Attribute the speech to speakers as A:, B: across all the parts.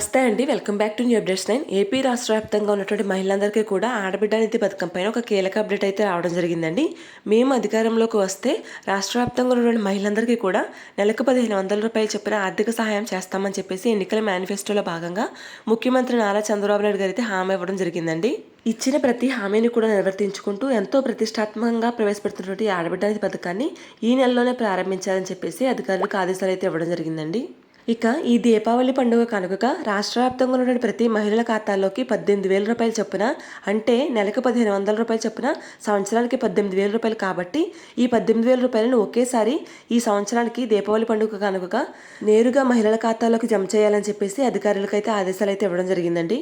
A: నమస్తే అండి. Welcome back to new updates nine. AP రాష్ట్ర వ్యాప్తంగా ఉన్నటువంటి మహిళలందరికీ కూడా ఆడబిడ్డ నిధి పథకం పైన ఒక కీలక అప్డేట్ అయితే రావడం జరిగిందండి. మేము అధికారంలోకి వస్తే రాష్ట్ర వ్యాప్తంగా ఉన్నటువంటి మహిళలందరికీ కూడా నెలకు పదిహేను వందల రూపాయలు చెప్పిన ఆర్థిక సహాయం చేస్తామని చెప్పేసి ఎన్నికల మేనిఫెస్టోలో భాగంగా ముఖ్యమంత్రి నారా చంద్రబాబు నాయుడు గారు అయితే హామీ ఇవ్వడం జరిగిందండి. ఇచ్చిన ప్రతి హామీని కూడా నిర్వర్తించుకుంటూ ఎంతో ప్రతిష్టాత్మకంగా ప్రవేశపెడుతున్నటువంటి ఆడబిడ్డ నిధి పథకాన్ని ఈ నెలలోనే ప్రారంభించాలని చెప్పేసి అధికారులకు ఆదేశాలు అయితే ఇవ్వడం జరిగిందండి. ఇక ఈ దీపావళి పండుగ కనుకగా రాష్ట్ర వ్యాప్తంగా ఉన్న ప్రతి మహిళల ఖాతాల్లోకి పద్దెనిమిది వేల రూపాయలు చొప్పున అంటే నెలకు పదిహేను వందల రూపాయలు చొప్పున సంవత్సరానికి పద్దెనిమిది వేల రూపాయలు కాబట్టి ఈ పద్దెనిమిది వేల రూపాయలను ఒకేసారి ఈ సంవత్సరానికి దీపావళి పండుగ కనుకగా నేరుగా మహిళల ఖాతాలోకి జమ చేయాలని చెప్పేసి అధికారులకైతే ఆదేశాలు అయితే ఇవ్వడం జరిగిందండి.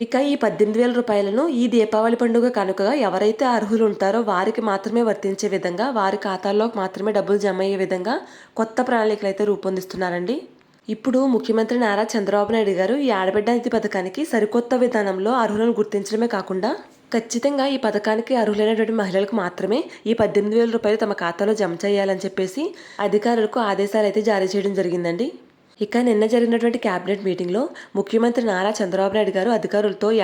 A: ఇక ఈ పద్దెనిమిది వేల రూపాయలను ఈ దీపావళి పండుగ కనుకగా ఎవరైతే అర్హులు ఉంటారో వారికి మాత్రమే వర్తించే విధంగా వారి ఖాతాల్లో మాత్రమే డబ్బులు జమ అయ్యే విధంగా కొత్త ప్రణాళికలు అయితే రూపొందిస్తున్నారండి. ఇప్పుడు ముఖ్యమంత్రి నారా చంద్రబాబు నాయుడు గారు ఈ ఆడబిడ్డ నిధి పథకానికి సరికొత్త విధానంలో అర్హులను గుర్తించడమే కాకుండా ఖచ్చితంగా ఈ పథకానికి అర్హులైనటువంటి మహిళలకు మాత్రమే ఈ పద్దెనిమిది వేల రూపాయలు తమ ఖాతాలో జమ చేయాలని చెప్పేసి అధికారులకు ఆదేశాలు అయితే జారీ చేయడం జరిగిందండి. ఇక నిన్న జరిగినటువంటి కేబినెట్ మీటింగ్లో ముఖ్యమంత్రి నారా చంద్రబాబు నాయుడు గారు అధికారులతో ఈ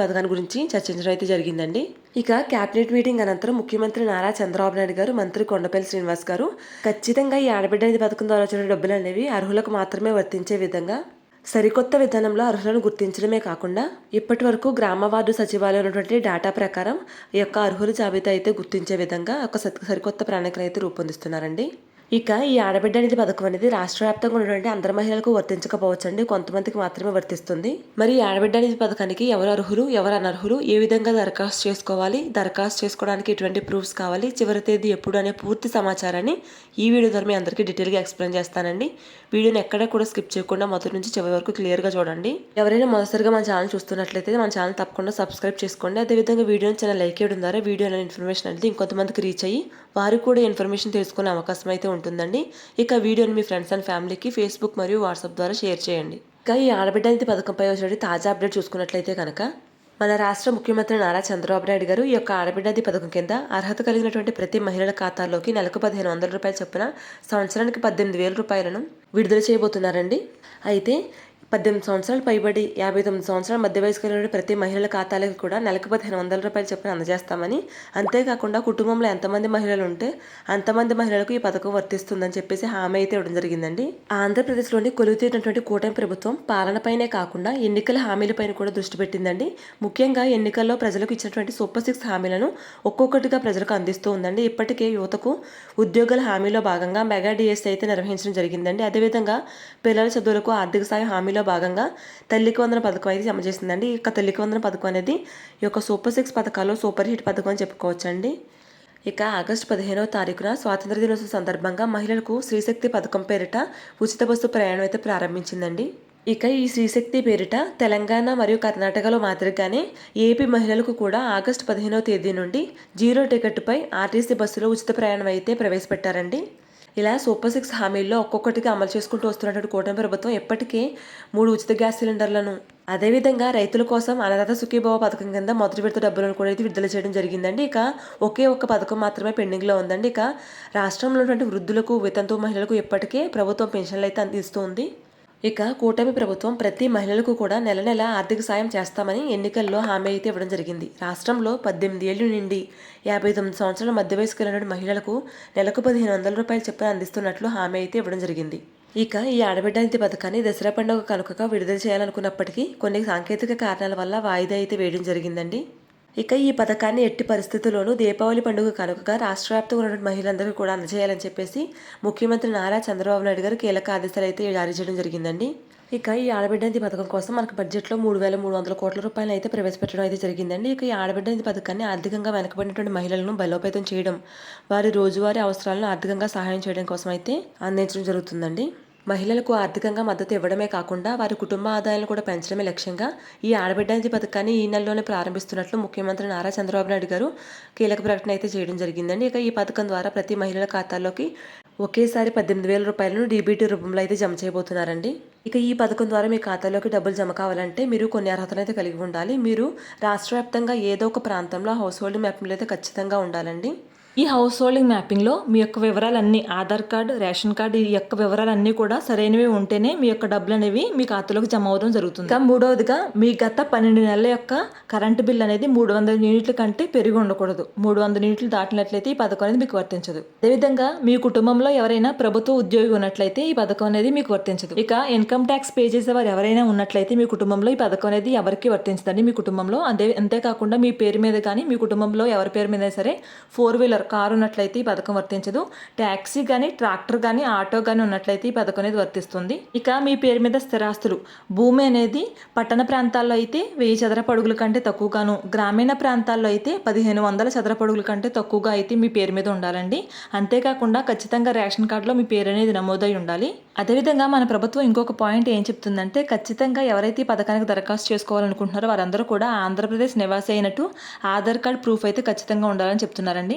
A: పథకాన్ని గురించి చర్చించడం అయితే జరిగిందండి. ఇక కేబినెట్ మీటింగ్ అనంతరం ముఖ్యమంత్రి నారా చంద్రబాబు నాయుడు గారు మంత్రి కొండపల్లి శ్రీనివాస్ గారు ఖచ్చితంగా ఈ ఆడబిడ్డాది పథకం ద్వారా వచ్చిన డబ్బులు అనేవి అర్హులకు మాత్రమే వర్తించే విధంగా సరికొత్త విధానంలో అర్హులను గుర్తించడమే కాకుండా ఇప్పటి వరకు గ్రామ వార్డు సచివాలయం ఉన్నటువంటి డేటా ప్రకారం ఈ యొక్క అర్హుల జాబితా అయితే గుర్తించే విధంగా ఒక సరికొత్త ప్రణాళికను అయితే రూపొందిస్తున్నారండి. ఇక ఈ ఆడబిడ్డ అనేది పథకం అనేది రాష్ట్ర వ్యాప్తంగా ఉన్నటువంటి అందరి మహిళలకు వర్తించకపోవచ్చండి. కొంతమందికి మాత్రమే వర్తిస్తుంది. మరి ఈ ఆడబిడ్డ అనేది పథకానికి ఎవరు అర్హులు ఎవరు అనర్హులు ఏ విధంగా దరఖాస్తు చేసుకోవాలి దరఖాస్తు చేసుకోవడానికి ఎటువంటి ప్రూఫ్స్ కావాలి చివరి తేదీ ఎప్పుడు అనే పూర్తి సమాచారాన్ని ఈ వీడియో ద్వారా మీ అందరికీ డీటెయిల్గా ఎక్స్ప్లెయిన్ చేస్తానండి. వీడియోని ఎక్కడ కూడా స్కిప్ చేయకుండా మొదటి నుంచి చివరి వరకు క్లియర్గా చూడండి. ఎవరైనా మొదటిసారిగా మన ఛానల్ చూస్తున్నట్లయితే మన ఛానల్ తప్పకుండా సబ్స్క్రైబ్ చేసుకోండి. అదేవిధంగా వీడియోని చాలా లైక్ చేయడం ద్వారా వీడియో ఇన్ఫర్మేషన్ అనేది ఇంకొంతమందికి రీచ్ అయ్యి వారు కూడా ఇన్ఫర్మేషన్ తెలుసుకునే అవకాశం అయితే ఉంటుందండి. ఇక వీడియోని మీ ఫ్రెండ్స్ అండ్ ఫ్యామిలీకి ఫేస్బుక్ మరియు వాట్సాప్ ద్వారా షేర్ చేయండి. ఇక ఈ ఆడబిడ్డ నిధి పథకంపై వచ్చినటువంటి తాజా అప్డేట్ చూసుకున్నట్లయితే కనుక మన రాష్ట్ర ముఖ్యమంత్రి నారా చంద్రబాబు నాయుడు గారు ఈ యొక్క ఆడబిడ్డది పథకం కింద అర్హత కలిగినటువంటి ప్రతి మహిళల ఖాతాల్లోకి నెలకు పదిహేను వందల రూపాయలు చొప్పున సంవత్సరానికి పద్దెనిమిది వేల రూపాయలను విడుదల చేయబోతున్నారండి. అయితే పద్దెనిమిది సంవత్సరాలు పైబడి యాభై తొమ్మిది సంవత్సరాల మధ్య వయసు కలిగిన ప్రతి మహిళల ఖాతాలకు కూడా నెలకు పదిహేను వందల రూపాయలు చొప్పున అందజేస్తామని. అంతేకాకుండా కుటుంబంలో ఎంతమంది మహిళలు ఉంటే అంతమంది మహిళలకు ఈ పథకం వర్తిస్తుందని చెప్పేసి హామీ అయితే ఇవ్వడం జరిగిందండి. ఆంధ్రప్రదేశ్లోని కొలుతీరినటువంటి కూటమి ప్రభుత్వం పాలనపైనే కాకుండా ఎన్నికల హామీలపైన కూడా దృష్టి పెట్టిందండి. ముఖ్యంగా ఎన్నికల్లో ప్రజలకు ఇచ్చినటువంటి సూపర్ సిక్స్ హామీలను ఒక్కొక్కటిగా ప్రజలకు అందిస్తూ ఉందండి. ఇప్పటికే యువతకు ఉద్యోగాల హామీలో భాగంగా మెగా డిఎస్ అయితే నిర్వహించడం జరిగిందండి. అదేవిధంగా పిల్లల చదువులకు ఆర్థిక సాయం హామీలో భాగంగా తల్లికి వందన పథకం అయితే జమ చేసిందండి. ఇక తల్లికి వందన పథకం అనేది ఈ యొక్క సూపర్ సిక్స్ పథకాలు సూపర్ హిట్ పథకం అని చెప్పుకోవచ్చండి. ఇక ఆగస్టు పదిహేనవ తారీఖున స్వాతంత్ర దినోత్సవం సందర్భంగా మహిళలకు శ్రీశక్తి పథకం పేరిట ఉచిత బస్సు ప్రయాణం అయితే ప్రారంభించిందండి. ఇక ఈ శ్రీశక్తి పేరిట తెలంగాణ మరియు కర్ణాటకలో మాదిరిగానే ఏపీ మహిళలకు కూడా ఆగస్టు పదిహేనవ తేదీ నుండి జీరో టికెట్పై ఆర్టీసీ బస్సులో ఉచిత ప్రయాణం అయితే ప్రవేశపెట్టారండి. ఇలా సూపర్ సిక్స్ హామీల్లో ఒక్కొక్కటిగా అమలు చేసుకుంటూ వస్తున్నటువంటి కూటమి ప్రభుత్వం ఇప్పటికే మూడు ఉచిత గ్యాస్ సిలిండర్లను అదేవిధంగా రైతుల కోసం అన్నదాత సుఖీభావ పథకం కింద మొదటి విడత డబ్బులను కూడా అయితే విడుదల చేయడం జరిగిందండి. ఇక ఒకే ఒక్క పథకం మాత్రమే పెండింగ్లో ఉందండి. ఇక రాష్ట్రంలో ఉన్నటువంటి వృద్ధులకు వితంతు మహిళలకు ఇప్పటికే ప్రభుత్వం పెన్షన్లు అయితే అందిస్తుంది ఇక కూటమి ప్రభుత్వం ప్రతి మహిళలకు కూడా నెల నెల ఆర్థిక సాయం చేస్తామని ఎన్నికల్లో హామీ అయితే ఇవ్వడం జరిగింది. రాష్ట్రంలో పద్దెనిమిది ఏళ్ళు నుండి యాభై తొమ్మిది సంవత్సరాల మధ్య వయసు కలిగిన మహిళలకు నెలకు పదిహేను వందల రూపాయలు చొప్పున అందిస్తున్నట్లు హామీ అయితే ఇవ్వడం జరిగింది. ఇక ఈ ఆడబిడ్డ నిధి పథకాన్ని దసరా పండుగ కనుకగా విడుదల చేయాలనుకున్నప్పటికీ కొన్ని సాంకేతిక కారణాల వల్ల వాయిదా అయితే వేయడం జరిగిందండి. ఇక ఈ పథకాన్ని ఎట్టి పరిస్థితుల్లోనూ దీపావళి పండుగ కనుకగా రాష్ట్ర వ్యాప్తంగా ఉన్న మహిళలందరికీ కూడా అందజేయాలని చెప్పేసి ముఖ్యమంత్రి నారా చంద్రబాబు నాయుడు గారు కీలక ఆదేశాలు అయితే జారీ చేయడం జరిగిందండి. ఇక ఈ ఆడబిడ్డ నిధి పథకం కోసం మనకు బడ్జెట్లో మూడు వేల మూడు వందల కోట్ల రూపాయలు అయితే ప్రవేశపెట్టడం అయితే జరిగిందండి. ఇక ఈ ఆడబిడ్డ నిధి పథకాన్ని ఆర్థికంగా వెనకబడినటువంటి మహిళలను బలోపేతం చేయడం వారి రోజువారీ అవసరాలను ఆర్థికంగా సహాయం చేయడం కోసం అయితే అందించడం జరుగుతుందండి. మహిళలకు ఆర్థికంగా మద్దతు ఇవ్వడమే కాకుండా వారి కుటుంబ ఆదాయాలను కూడా పెంచడమే లక్ష్యంగా ఈ ఆడబిడ్డ పథకాన్ని ఈ నెలలోనే ప్రారంభిస్తున్నట్లు ముఖ్యమంత్రి నారా చంద్రబాబు నాయుడు గారు కీలక ప్రకటన అయితే చేయడం జరిగిందండి. ఇక ఈ పథకం ద్వారా ప్రతి మహిళల ఖాతాల్లోకి ఒకేసారి పద్దెనిమిది వేల రూపాయలను డీబీటీ రూపంలో అయితే జమ చేయబోతున్నారండి. ఇక ఈ పథకం ద్వారా మీ ఖాతాలోకి డబ్బులు జమ కావాలంటే మీరు కొన్ని అర్హతలు అయితే కలిగి ఉండాలి. మీరు రాష్ట్ర వ్యాప్తంగా ఏదో ఒక ప్రాంతంలో హౌస్ హోల్డ్ మ్యాపింగ్లో అయితే ఖచ్చితంగా ఉండాలండి.
B: ఈ హౌస్ హోల్డింగ్ మ్యాపింగ్లో మీ యొక్క వివరాలన్నీ ఆధార్ కార్డు రేషన్ కార్డు ఈ యొక్క వివరాలన్నీ కూడా సరైనవి ఉంటేనే మీ యొక్క డబ్బులు అనేవి మీ ఖాతాలోకి జమ అవడం జరుగుతుంది. ఇంకా మూడవదిగా మీ గత పన్నెండు నెలల యొక్క కరెంటు బిల్ అనేది మూడు వందల యూనిట్ల కంటే పెరిగి ఉండకూడదు. మూడు వందల యూనిట్లు దాటినట్లయితే ఈ పథకం అనేది మీకు వర్తించదు. అదేవిధంగా మీ కుటుంబంలో ఎవరైనా ప్రభుత్వ ఉద్యోగి ఉన్నట్లయితే ఈ పథకం అనేది మీకు వర్తించదు. ఇక ఇన్కమ్ ట్యాక్స్ పే చేసే వారు ఎవరైనా ఉన్నట్లయితే మీ కుటుంబంలో ఈ పథకం అనేది ఎవరికి వర్తించదండి మీ కుటుంబంలో? అదే అంతేకాకుండా మీ పేరు మీద కానీ మీ కుటుంబంలో ఎవరి పేరు మీద సరే ఫోర్ వీలర్ కారు ఉన్నట్లయితే ఈ పథకం వర్తించదు. ట్యాక్సీ కానీ ట్రాక్టర్ కానీ ఆటో కానీ ఉన్నట్లయితే ఈ పథకం అనేది వర్తిస్తుంది. ఇక మీ పేరు మీద స్థిరాస్తులు. భూమి అనేది పట్టణ ప్రాంతాల్లో అయితే వెయ్యి చదరపడుగుల కంటే తక్కువగాను. గ్రామీణ ప్రాంతాల్లో అయితే పదిహేను వందల చదరపడుగుల కంటే తక్కువగా అయితే మీ పేరు మీద ఉండాలండి. అంతేకాకుండా ఖచ్చితంగా రేషన్ కార్డులో మీ పేరు అనేది నమోదై ఉండాలి. అదేవిధంగా మన ప్రభుత్వం ఇంకొక పాయింట్ ఏం చెప్తుందంటే ఖచ్చితంగా ఎవరైతే ఈ పథకానికి దరఖాస్తు చేసుకోవాలనుకుంటున్నారో వారందరూ కూడా ఆంధ్రప్రదేశ్ నివాసి అయినట్టు ఆధార్ కార్డ్ ప్రూఫ్ అయితే ఖచ్చితంగా ఉండాలని చెప్తున్నారండి.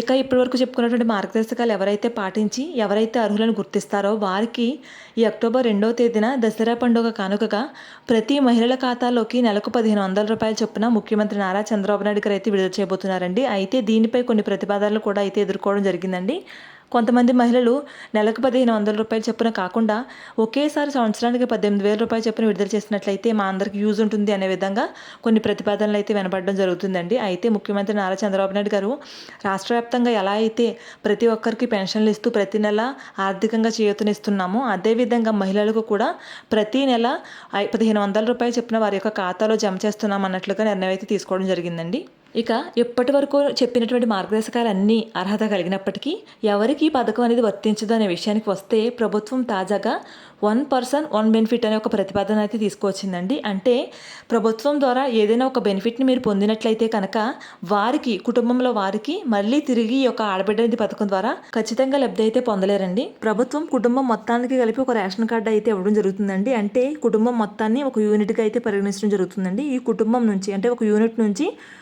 B: ఇక ఇప్పటివరకు చెప్పుకున్నటువంటి మార్గదర్శకాలు ఎవరైతే పాటించి ఎవరైతే అర్హులను గుర్తిస్తారో వారికి ఈ అక్టోబర్ రెండవ తేదీన దసరా పండుగ కానుకగా ప్రతి మహిళల ఖాతాలోకి నెలకు పదిహేను వందల రూపాయల చొప్పున ముఖ్యమంత్రి నారా చంద్రబాబు నాయుడు గారు అయితే విడుదల చేయబోతున్నారండి. అయితే దీనిపై కొన్ని ప్రతిపాదనలు కూడా అయితే ఎదుర్కోవడం జరిగిందండి. కొంతమంది మహిళలు నెలకు పదిహేను వందల రూపాయలు చొప్పున కాకుండా ఒకేసారి సంవత్సరానికి పద్దెనిమిది వేల రూపాయలు చొప్పున విడుదల చేసినట్లయితే మా అందరికి యూజ్ ఉంటుంది అనే విధంగా కొన్ని ప్రతిపాదనలు అయితే వినపడడం జరుగుతుందండి. అయితే ముఖ్యమంత్రి నారా చంద్రబాబు నాయుడు గారు రాష్ట్ర వ్యాప్తంగా ఎలా అయితే ప్రతి ఒక్కరికి పెన్షన్లు ఇస్తూ ప్రతి నెల ఆర్థికంగా చేయూతనిస్తున్నామో అదేవిధంగా మహిళలకు కూడా ప్రతి నెల పదిహేను వందల రూపాయలు చొప్పున వారి యొక్క ఖాతాలో జమ చేస్తున్నాం అన్నట్లుగా నిర్ణయం అయితే తీసుకోవడం జరిగిందండి. ఇక ఇప్పటి వరకు చెప్పినటువంటి మార్గదర్శకాలన్నీ అర్హత కలిగినప్పటికీ ఎవరికి ఈ పథకం అనేది వర్తించదు అనే విషయానికి వస్తే ప్రభుత్వం తాజాగా వన్ పర్సన్ వన్ బెనిఫిట్ అనే ఒక ప్రతిపాదన అయితే తీసుకొచ్చిందండి అంటే ప్రభుత్వం ద్వారా ఏదైనా ఒక బెనిఫిట్ని మీరు పొందినట్లయితే కనుక వారికి కుటుంబంలో వారికి మళ్ళీ తిరిగి ఈ యొక్క ఆడబిడ్డ పథకం ద్వారా ఖచ్చితంగా లబ్ధి అయితే పొందలేరండి. ప్రభుత్వం కుటుంబం మొత్తానికి కలిపి ఒక రేషన్ కార్డు అయితే ఇవ్వడం జరుగుతుందండి. అంటే కుటుంబం మొత్తాన్ని ఒక యూనిట్గా అయితే పరిగణించడం జరుగుతుందండి. ఈ కుటుంబం నుంచి అంటే ఒక యూనిట్ నుంచి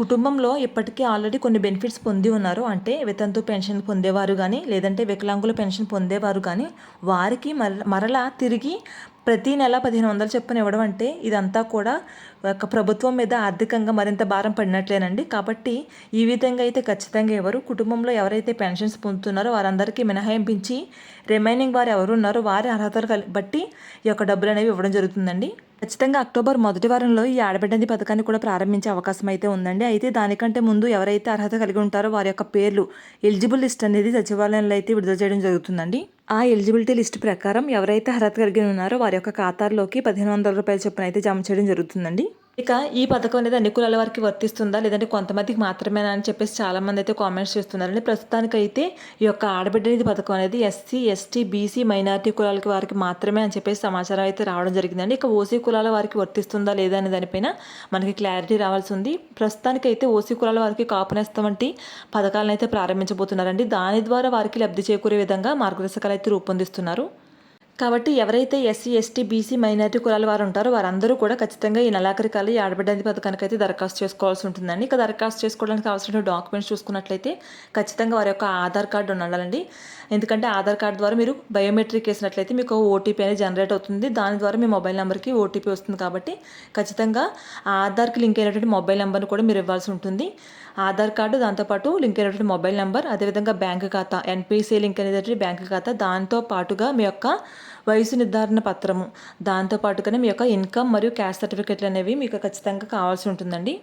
B: కుటుంబంలో ఇప్పటికీ ఆల్రెడీ కొన్ని బెనిఫిట్స్ పొంది ఉన్నారు. అంటే వితంతు పెన్షన్ పొందేవారు కానీ లేదంటే వికలాంగుల పెన్షన్ పొందేవారు కానీ వారికి మర మరలా తిరిగి ప్రతి నెల పదిహేను వందలు చొప్పున ఇవ్వడం అంటే ఇదంతా కూడా ప్రభుత్వం మీద ఆర్థికంగా మరింత భారం పడినట్లేనండి. కాబట్టి ఈ విధంగా అయితే ఖచ్చితంగా ఎవరు కుటుంబంలో ఎవరైతే పెన్షన్స్ పొందుతున్నారో వారందరికీ మినహాయింపించి రిమైనింగ్ వారు ఎవరు ఉన్నారో వారి అర్హతలు కలి- బట్టి ఈ యొక్క డబ్బులు అనేవి ఇవ్వడం జరుగుతుందండి. ఖచ్చితంగా అక్టోబర్ మొదటి వారంలో ఈ ఆడబిడ్డంది పథకాన్ని కూడా ప్రారంభించే అవకాశం అయితే ఉందండి. అయితే దానికంటే ముందు ఎవరైతే అర్హత కలిగి ఉంటారో వారి యొక్క పేర్లు ఎలిజిబుల్ లిస్ట్ అనేది సచివాలయంలో అయితే విడుదల చేయడం జరుగుతుందండి. ఆ ఎలిజిబిలిటీ లిస్ట్ ప్రకారం ఎవరైతే అర్హత కలిగి ఉన్నారో వారి యొక్క ఖాతాల్లోకి పదిహేను వందల రూపాయల చొప్పున అయితే జమ చేయడం జరుగుతుందండి. ఇక ఈ పథకం అనేది అన్ని కులాల వారికి వర్తిస్తుందా? లేదంటే కొంతమందికి మాత్రమేనా అని చెప్పేసి చాలా మంది అయితే కామెంట్స్ చేస్తున్నారండి. ప్రస్తుతానికైతే ఈ యొక్క ఆడబిడ్డ నిధి పథకం అనేది ఎస్సీ ఎస్టీ బీసీ మైనారిటీ కులాలకి వారికి మాత్రమే అని చెప్పేసి సమాచారం అయితే రావడం జరిగిందండి. ఇక ఓసీ కులాల వారికి వర్తిస్తుందా లేదా అనే దానిపైన మనకి క్లారిటీ రావాల్సి ఉంది. ప్రస్తుతానికైతే ఓసీ కులాల వారికి కాపునేస్తం వంటి పథకాలను అయితే ప్రారంభించబోతున్నారండి. దాని ద్వారా వారికి లబ్ధి చేకూరే విధంగా మార్గదర్శకాలు అయితే రూపొందిస్తున్నారు. కాబట్టి ఎవరైతే ఎస్సీ ఎస్టీ బీసీ మైనారిటీ కులాల వారు ఉంటారో వారందరూ కూడా ఖచ్చితంగా ఈ నెలాఖరికాలు ఈ ఆడబిడ్డ పథకానికి అయితే దరఖాస్తు చేసుకోవాల్సి ఉంటుందండి. ఇక దరఖాస్తు చేసుకోవడానికి కావాల్సిన డాక్యుమెంట్స్ చూసుకున్నట్లయితే ఖచ్చితంగా వారి యొక్క ఆధార్ కార్డు ఉండాలండి. ఎందుకంటే ఆధార్ కార్డు ద్వారా మీరు బయోమెట్రిక్ వేసినట్లయితే మీకు ఓటీపీ అనేది జనరేట్ అవుతుంది. దాని ద్వారా మీ మొబైల్ నెంబర్కి ఓటీపీ వస్తుంది కాబట్టి ఖచ్చితంగా ఆ ఆధార్కి లింక్ అయినటువంటి మొబైల్ నెంబర్ని కూడా మీరు ఇవ్వాల్సి ఉంటుంది. ఆధార్ కార్డు దాంతోపాటు లింక్ అయినటువంటి మొబైల్ నెంబర్ అదేవిధంగా బ్యాంక్ ఖాతా ఎన్పిసి లింక్ అనేటువంటి బ్యాంక్ ఖాతా దాంతో పాటుగా మీ యొక్క వయసు నిర్ధారణ పత్రము దాంతో పాటుగానే మీ యొక్క ఇన్కమ్ మరియు క్యాస్ట్ సర్టిఫికెట్లు అనేవి మీకు ఖచ్చితంగా కావాల్సి ఉంటుందండి.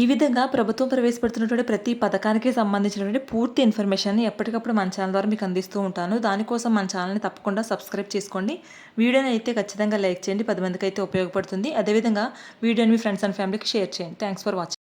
B: ఈ విధంగా ప్రభుత్వం ప్రవేశపెడుతున్నటువంటి ప్రతి పథకానికి సంబంధించినటువంటి పూర్తి ఇన్ఫర్మేషన్ ఎప్పటికప్పుడు మన ఛానల్ ద్వారా మీకు అందిస్తూ ఉంటాను. దానికోసం మన ఛానల్ని తప్పకుండా సబ్స్క్రైబ్ చేసుకోండి. వీడియోని అయితే ఖచ్చితంగా లైక్ చేయండి. పది మందికి అయితే ఉపయోగపడుతుంది. అదేవిధంగా వీడియోని మీ ఫ్రెండ్స్ అండ్ ఫ్యామిలీకి షేర్ చేయండి. Thanks for watching.